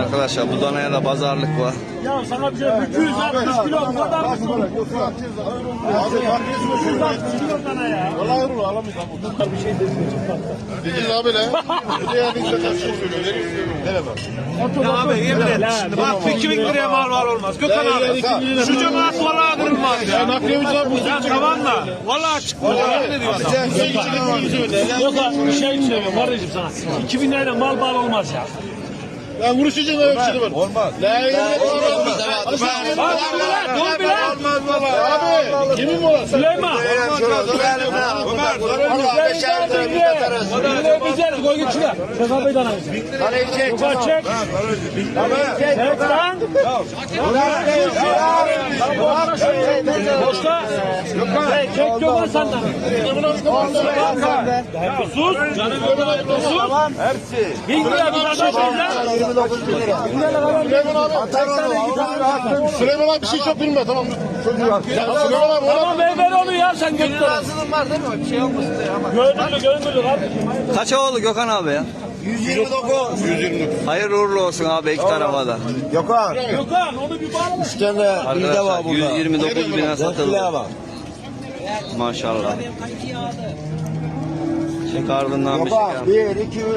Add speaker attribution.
Speaker 1: Arkadaşlar bu danaya da pazarlık var.
Speaker 2: Ya sana bir şey 260 kilo bu kadar mı?
Speaker 3: Abi fark etmiyor.
Speaker 2: 260 kilo sana ya.
Speaker 3: Vallahi yürü alamayız abi.
Speaker 2: Bir şey demiyor çok tatlı.
Speaker 3: Değil abi ne? Bir de yani işte kaç şey söylüyor. Ne? Ne bak.
Speaker 2: Ya abi yemin et.
Speaker 4: Bak 2000 liraya mal var olmaz. Gökhan abi. Şu cemaat vallahi kırılmaz ya.
Speaker 3: Ya nakliye ucuna bu.
Speaker 4: Ya tamam da. Vallahi çıkmıyor. Yemin ediyorum.
Speaker 2: Yok abi bir şey söylüyorum kardeşim sana. 2000 lirayla mal bağlı olmaz ya.
Speaker 3: Ya vuruşacaksın öyle bir şey var. Olmaz. La ilahe illallah.
Speaker 2: Lan.
Speaker 3: Olmaz valla. Abi kimin molası?
Speaker 2: Süleyman. Ömer. Güzel koy git şuraya. Şaka bey dana. Çek. Çek. Çek. Çek lan. Boşta. Çek çek Gökhan senden. Sus. Sus. Hepsi. Bin lira bir tane şeyden.
Speaker 3: Süleyman abi bir şey çok bilmiyor tamam. Süleyman abi
Speaker 2: Tamam ver ver onu ya sen götür.
Speaker 4: Rahatsızlığın var değil mi? Bir şey olmasın diye ama.
Speaker 2: Gördün mü gördün mü kardeşim?
Speaker 1: Kaça oldu Gökhan abi ya?
Speaker 4: 129.
Speaker 3: 120.
Speaker 1: Hayırlı uğurlu olsun abi iki tarafa da.
Speaker 5: Gökhan.
Speaker 2: Gökhan onu bir bağla.
Speaker 5: Bir tane de bilde var burada.
Speaker 1: 129 bine satıldı.
Speaker 5: Var.
Speaker 1: Maşallah. Çek ardından bir şey.
Speaker 5: Gökhan 1, 2, 3.